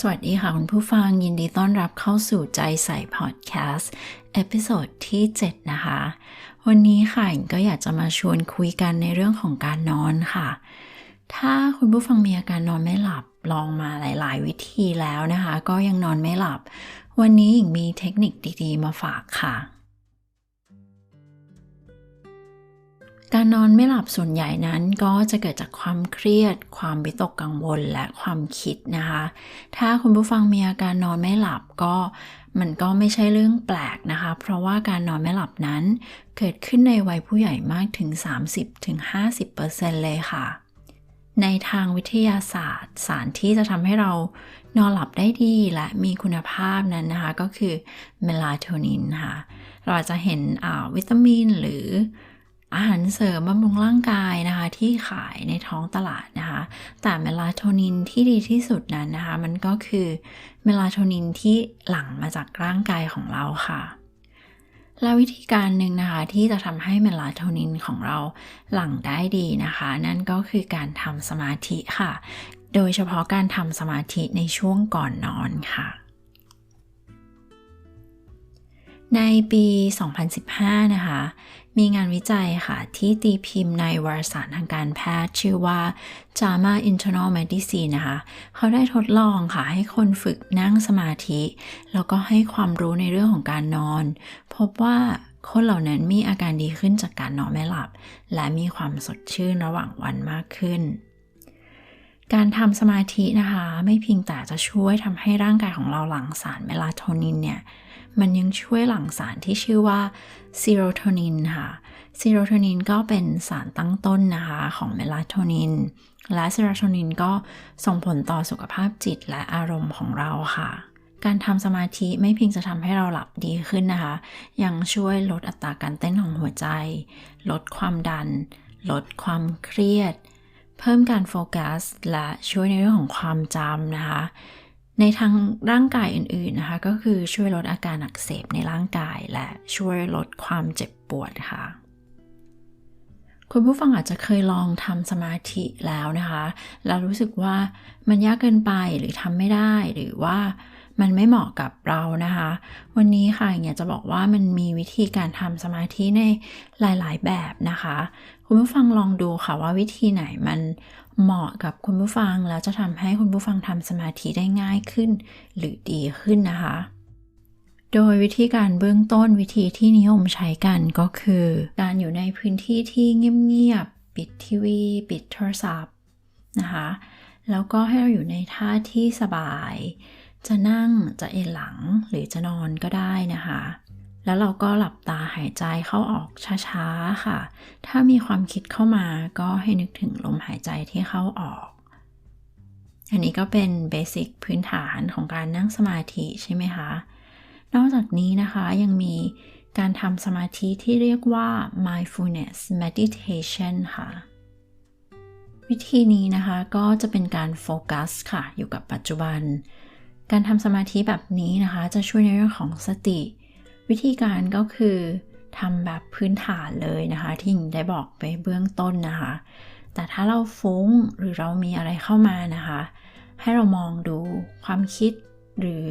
สวัสดีค่ะคุณผู้ฟังยินดีต้อนรับเข้าสู่ใจใส่พอดแคสต์เอพิโซดที่ 7 นะคะ วันนี้ค่ะก็อยากจะมาชวนคุยกันในเรื่องของการนอนค่ะ ถ้าคุณผู้ฟังมีอาการนอนไม่หลับลองมาหลาย ๆ วิธีแล้วนะคะ ก็ยังนอนไม่หลับ วันนี้หญิงมีเทคนิคดี ๆ มาฝากค่ะ การนอนไม่หลับส่วนใหญ่นั้นก็จะเกิดจากความเครียด ความวิตกกังวลและความคิดนะคะ ถ้าคุณผู้ฟังมีอาการนอนไม่หลับก็มันก็ไม่ใช่เรื่องแปลกนะคะ เพราะว่าการนอนไม่หลับนั้น เกิดขึ้นในวัยผู้ใหญ่มากถึง 30-50%เลยค่ะ ในทางวิทยาศาสตร์ สารที่จะทำให้เรานอนหลับได้ดีและมีคุณภาพนั้นนะคะ ก็คือเมลาโทนินค่ะ เราจะเห็นวิตามินหรือ อาหารเสริมบำรุงร่างกายนะคะที่ขายในท้องตลาดนะคะ แต่เมลาโทนินที่ดีที่สุดนั้นนะคะ มันก็คือเมลาโทนินที่หลั่งมาจากร่างกายของเราค่ะ และวิธีการหนึ่งนะคะที่จะทำให้เมลาโทนินของเราหลั่งได้ดีนะคะ นั่นก็คือการทำสมาธิค่ะ โดยเฉพาะการทำสมาธิในช่วงก่อนนอนค่ะในปี 2015 นะคะ มีงานวิจัยค่ะ ที่ตีพิมพ์ในวารสารทางการแพทย์ ชื่อว่า JAMA Internal Medicine นะคะ เขาได้ทดลองค่ะ ให้คนฝึกนั่งสมาธิ แล้วก็ให้ความรู้ในเรื่องของการนอน พบว่าคนเหล่านั้นมีอาการดีขึ้นจากการนอนไม่หลับ และมีความสดชื่นระหว่างวันมากขึ้น การทำสมาธินะคะ ไม่เพียงแต่จะช่วยทำให้ร่างกายของเราหลั่งสารเมลาโทนินเนี่ย มันยังช่วยหลั่งสารที่ชื่อว่าซีโรโทนินค่ะซีโรโทนินก็เป็นสารตั้งต้นนะคะของเมลาโทนิน และซีโรโทนินก็ส่งผลต่อสุขภาพจิตและอารมณ์ของเราค่ะ การทำสมาธิไม่เพียงจะทำให้เราหลับดีขึ้นนะคะ ยังช่วยลดอัตราการเต้นของหัวใจ ลดความดัน ลดความเครียด เพิ่มการโฟกัส และช่วยในเรื่องของความจำนะคะ ในทางร่างกายอื่นๆนะคะ ก็คือช่วยลดอาการอักเสบในร่างกาย และช่วยลดความเจ็บปวดค่ะ คุณผู้ฟังอาจจะเคยลองทำสมาธิแล้วนะคะ แล้วรู้สึกว่ามันยากเกินไปหรือทำไม่ได้หรือว่า มันไม่เหมาะกับเรานะคะ วันนี้ค่ะอยากจะบอกว่ามันมีวิธีการทำสมาธิในหลาย ๆ แบบนะคะ คุณผู้ฟังลองดูค่ะว่าวิธีไหนมันเหมาะกับคุณผู้ฟังแล้วจะทำให้คุณผู้ฟังทำสมาธิได้ง่ายขึ้น หรือดีขึ้นนะคะ โดยวิธีการเบื้องต้นวิธีที่นิยมใช้กันก็คือ การอยู่ในพื้นที่ที่เงียบๆปิดทีวี ปิดโทรศัพท์นะคะแล้วก็ให้เราอยู่ในท่าที่สบาย จะนั่งจะเอนหลังหรือจะนอนก็ได้นะคะ แล้วเราก็หลับตาหายใจเข้าออกช้าๆค่ะ ถ้ามีความคิดเข้ามาก็ให้นึกถึงลมหายใจที่เข้าออก อันนี้ก็เป็นเบสิกพื้นฐานของการนั่งสมาธิใช่ไหมคะ นอกจากนี้นะคะยังมีการทำสมาธิที่เรียกว่า mindfulness meditation ค่ะ วิธีนี้นะคะก็จะเป็นการโฟกัสค่ะอยู่กับปัจจุบัน การทำสมาธิแบบนี้นะคะ จะช่วยในเรื่องของสติ วิธีการก็คือทำแบบพื้นฐานเลยนะคะ ที่หญิงได้บอกไปเบื้องต้นนะคะ แต่ถ้าเราฟุ้งหรือเรามีอะไรเข้ามานะคะ ให้เรามองดูความคิดหรือ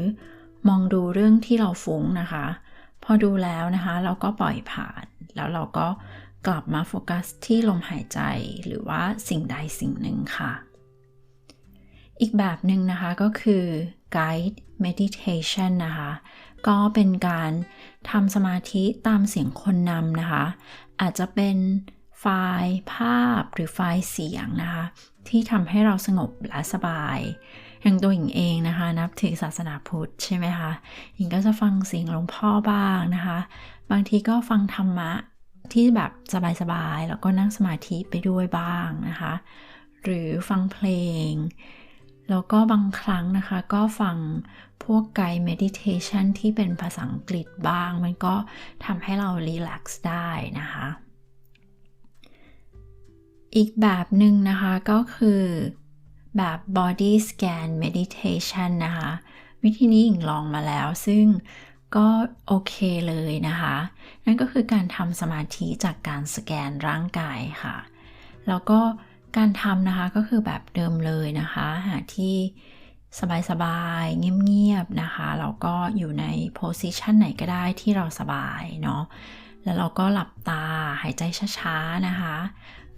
มองดูเรื่องที่เราฟุ้งนะคะ พอดูแล้วนะคะ เราก็ปล่อยผ่าน แล้วเราก็กลับมาโฟกัสที่ลมหายใจหรือว่าสิ่งใดสิ่งหนึ่งค่ะ อีกแบบหนึ่งนะคะก็คือ guide meditation นะคะ ก็เป็นการทำสมาธิตามเสียงคนนำนะคะ อาจจะเป็นไฟล์ภาพหรือไฟล์เสียงนะคะ ที่ทำให้เราสงบและสบาย อย่างตัวหญิงเองนะคะ นับถือศาสนาพุทธใช่ไหมคะหญิงก็จะฟังเสียงหลวงพ่อบ้างนะคะ บางทีก็ฟังธรรมะที่แบบสบายๆ แล้วก็นั่งสมาธิไปด้วยบ้างนะคะ หรือฟังเพลง แล้วก็บางครั้งนะคะก็ฟังพวกไกด์เมดิเทชันที่เป็นภาษาอังกฤษบ้าง มันก็ทำให้เรารีแลกซ์ได้นะคะ อีกแบบหนึ่งนะคะก็คือแบบ body scan meditation นะคะ วิธีนี้หญิงลองมาแล้วซึ่งก็โอเคเลยนะคะ นั่นก็คือการทำสมาธิจากการสแกนร่างกายค่ะ แล้วก็ การทำนะคะก็คือแบบเดิมเลยนะคะ หาที่สบายๆ เงียบๆ นะคะเราก็อยู่ในโพสิชันไหนก็ได้ที่เราสบายเนาะ แล้วเราก็หลับตาหายใจช้าๆ นะคะ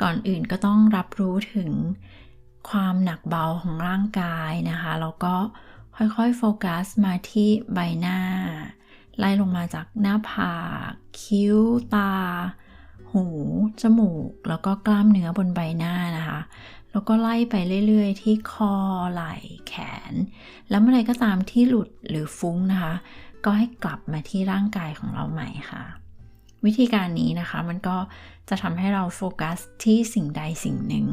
ก่อนอื่นก็ต้องรับรู้ถึงความหนักเบาของร่างกายนะคะ แล้วก็ค่อยๆ โฟกัสมาที่ใบหน้า ไล่ลงมาจากหน้าผาก คิ้ว ตา หู จมูก แล้วก็กล้ามเนื้อบนใบหน้านะคะ แล้วก็ไล่ไปเรื่อยๆ ที่คอ ไหล่ แขน แล้วเมื่อไรก็ตามที่หลุดหรือฟุ้งนะคะ ก็ให้กลับมาที่ร่างกายของเราใหม่ค่ะ วิธีการนี้นะคะมันก็จะทำให้เราโฟกัสที่สิ่งใดสิ่งหนึ่ง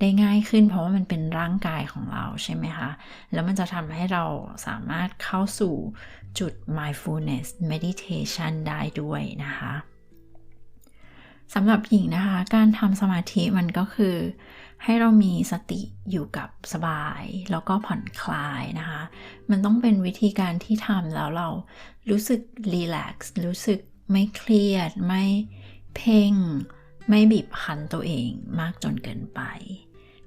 ได้ง่ายขึ้นเพราะว่ามันเป็นร่างกายของเราใช่ไหมคะ แล้วมันจะทำให้เราสามารถเข้าสู่จุด mindfulness meditation ได้ด้วยนะคะ สำหรับหญิงนะคะ การทำสมาธิมันก็คือ ให้เรามีสติอยู่กับสบาย แล้วก็ผ่อนคลายนะคะ มันต้องเป็นวิธีการที่ทำแล้วเรารู้สึกรีแลกซ์รู้สึกไม่เครียด ไม่เพ่ง ไม่บีบคั้นตัวเองมากจนเกินไป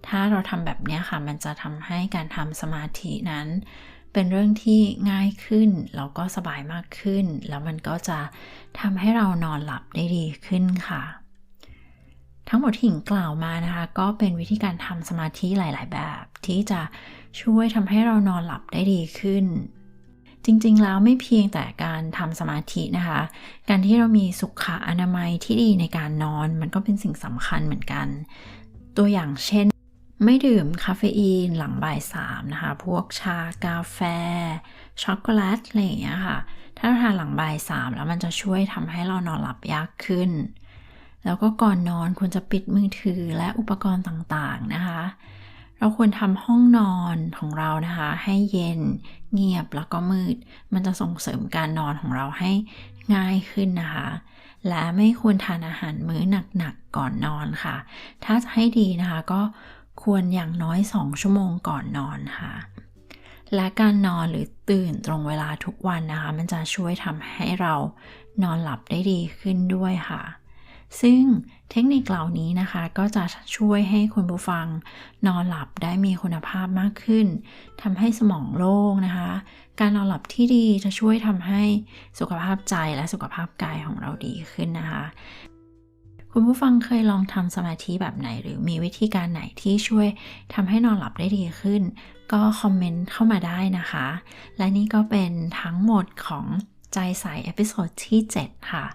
ถ้าเราทำแบบนี้ค่ะ มันจะทำให้การทำสมาธินั้น เป็นเรื่องที่ง่ายขึ้น แล้วก็สบายมากขึ้น แล้วมันก็จะทำให้เรานอนหลับได้ดีขึ้นค่ะ ทั้งหมดที่หญิงกล่าวมานะคะ ก็เป็นวิธีการทำสมาธิหลาย ๆ แบบ ที่จะช่วยทำให้เรานอนหลับได้ดีขึ้น จริง ๆ แล้วไม่เพียงแต่การทำสมาธินะคะ การที่เรามีสุขอนามัยที่ดีในการนอน มันก็เป็นสิ่งสำคัญเหมือนกัน ตัวอย่างเช่น ไม่ดื่มคาเฟอีนหลังบ่ายสามนะคะ พวกชากาแฟ ช็อกโกแลตอะไรอย่างเงี้ยค่ะ ถ้าทานหลังบ่ายสามแล้วมันจะช่วยทำให้เรานอนหลับยากขึ้น แล้วก็ก่อนนอนควรจะปิดมือถือและอุปกรณ์ต่างๆนะคะ เราควรทำห้องนอนของเรานะคะ ให้เย็น เงียบแล้วก็มืด มันจะส่งเสริมการนอนของเราให้ง่ายขึ้นนะคะและไม่ควรทานอาหารมื้อหนักๆก่อนนอนค่ะ ถ้าจะให้ดีนะคะ ก็ ควรอย่างน้อย 2 ชั่วโมงก่อนนอนค่ะ และการนอนหรือตื่นตรงเวลาทุกวันนะคะ มันจะช่วยทำให้เรานอนหลับได้ดีขึ้นด้วยค่ะ ซึ่งเทคนิคเหล่านี้นะคะ ก็จะช่วยให้คุณผู้ฟังนอนหลับได้มีคุณภาพมากขึ้นทำให้สมองโล่งนะคะ การนอนหลับที่ดีจะช่วยทำให้สุขภาพใจและสุขภาพกายของเราดีขึ้นนะคะ คุณผู้ฟังเคยลองทำสมาธิแบบไหน หรือมีวิธีการไหนที่ช่วยทำให้นอนหลับได้ดีขึ้น ก็คอมเมนต์เข้ามาได้นะคะ และนี่ก็เป็นทั้งหมดของใจใสเอพิโซดที่ 7 ค่ะ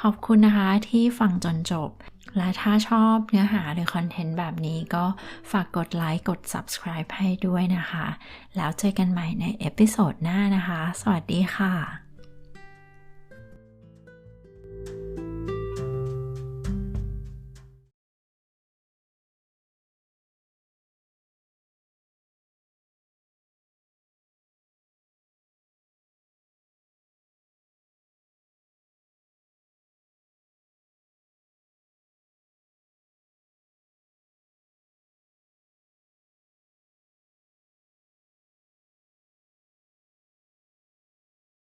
ขอบคุณนะคะที่ฟังจนจบ และถ้าชอบเนื้อหาหรือคอนเทนต์แบบนี้ก็ฝากกดไลค์กด subscribe ให้ด้วยนะคะ แล้วเจอกันใหม่ในเอพิโซดหน้านะคะ สวัสดีค่ะ